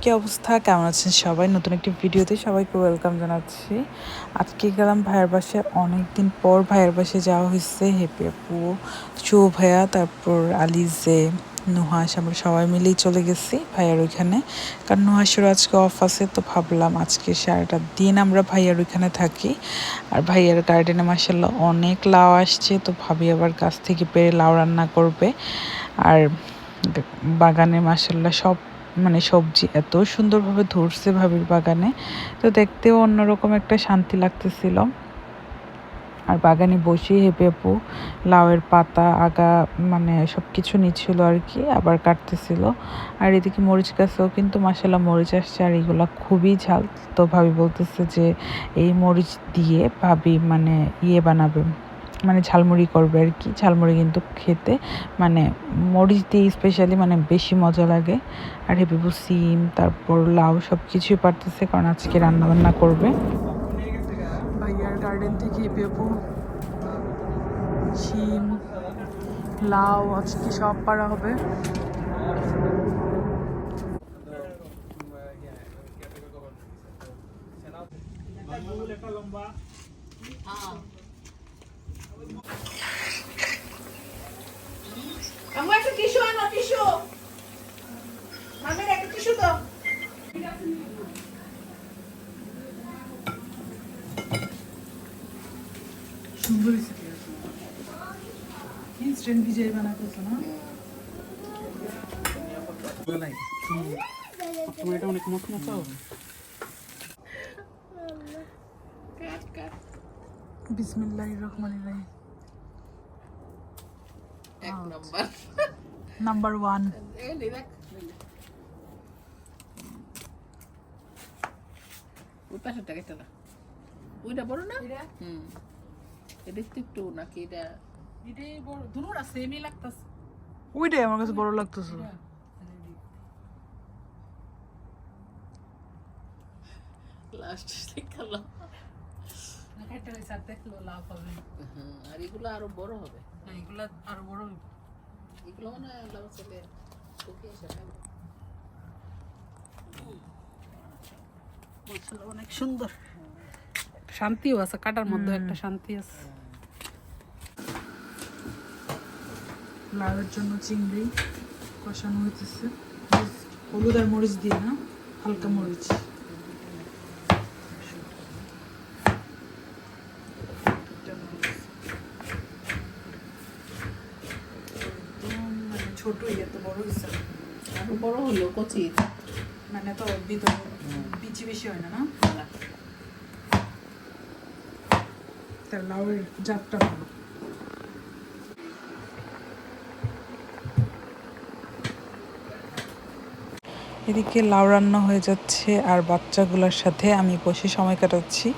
কি অবস্থা? কেমন আছেন সবাই? নতুন একটি ভিডিওতে সবাইকে ওয়েলকাম জানাচ্ছি। আজকে গেলাম ভাইয়ের বাসায় অনেকদিন পর ভাইয়ের বাসায় যাওয়া হয়েছে। হেপি আপু চৌ ভাইয়া, তারপর আলিজে নুহাস আমরা সবাই মিলেই চলে গেছি ভাইয়ার ওইখানে। কারণ নুহাসেরও আজকে অফ আছে, তো ভাবলাম আজকে সারাটা দিন আমরা ভাইয়ার ওইখানে থাকি। আর ভাইয়ার গার্ডেনে মাসাল্লাহ অনেক লাউ আসছে, তো ভাবি আবার গাছ থেকে পেরে লাউ রান্না করবে। আর বাগানে মাসাল্লাহ সব মানে সবজি এত সুন্দরভাবে ধরছে ভাবির বাগানে, তো দেখতেও অন্যরকম একটা শান্তি লাগতেছিল। আর বাগানে বসে হেঁপে আপু লাউয়ের পাতা, আগা মানে সব কিছু নিচ্ছিল আর কি, আবার কাটতেছিল। আর এদিকে মরিচ গাছেও কিন্তু মাসাল্লাহ মরিচ আসছে আর এগুলো খুবই ঝাল। তো ভাবি বলতেছে যে এই মরিচ দিয়ে ভাবি মানে ইয়ে বানাবে মানে ঝালমুড়ি করবে আর কি। ঝালমুড়ি কিন্তু খেতে মানে মরিচ দিয়ে স্পেশালি মানে বেশি মজা লাগে। আর হেপিবু সিম, তারপর লাউ সব কিছুই পারতেছে কারণ আজকে রান্না বান্না করবে। গার্ডেন থেকে হেপিবু শিম, লাউ, আজকে সব পারা হবে। একটা টিস্যু আনো টিস্যু মামের একটা টিস্যু দাও। সুন্দর ইনস্ট্যান্ট ভিজাই বানাতেছো না তোমার এটা অনেক কাট কাট বিসমিল্লাহির রহমানির রহিম এক নম্বর নাম্বার ওয়ান এই নে দেখ ওই পাশেরটা কেটে না ওইটা বড় না হুম এটা একটু একটু নাকি এটা? এটাই বড় দুনুরা সেমই লাগতাছে। ওইটাই আমার কাছে বড় লাগতেছে। লাস্ট দেখালাম একটা হয়েছে আর দেখল লাভ হবে। হুম, আর এগুলো আরও বড় হবে। এগুলা আরও বড় হইব। এগুলো মনে হয় বলছিল অনেক সুন্দর। শান্তিও আছে কাটার মধ্যে একটা শান্তি আছে। লাউয়ের জন্য চিংড়ি কষানো হইতেছে। হলুদ আর মরিচ দিয়ে না হালকা মরিচ। মানে ছোটই এত বড় হয়েছে। বড় হলো কচি। মানে তো বিচি বেশি হয় না না? তার লাউয়ের জাতটা ভালো। এদিকে লাউ রান্না হয়ে যাচ্ছে আর বাচ্চাগুলোর সাথে আমি বসে সময় কাটাচ্ছি।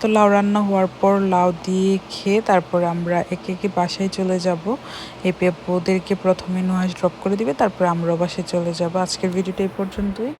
তো লাউ রান্না হওয়ার পর লাউ দিয়ে খেয়ে তারপর আমরা একে একে বাসায় চলে যাব। এই পেপোদেরকে প্রথমে নুহাস ড্রপ করে দিবে, তারপর আমরাও বাসায় চলে যাব। আজকের ভিডিওটা এই পর্যন্তই।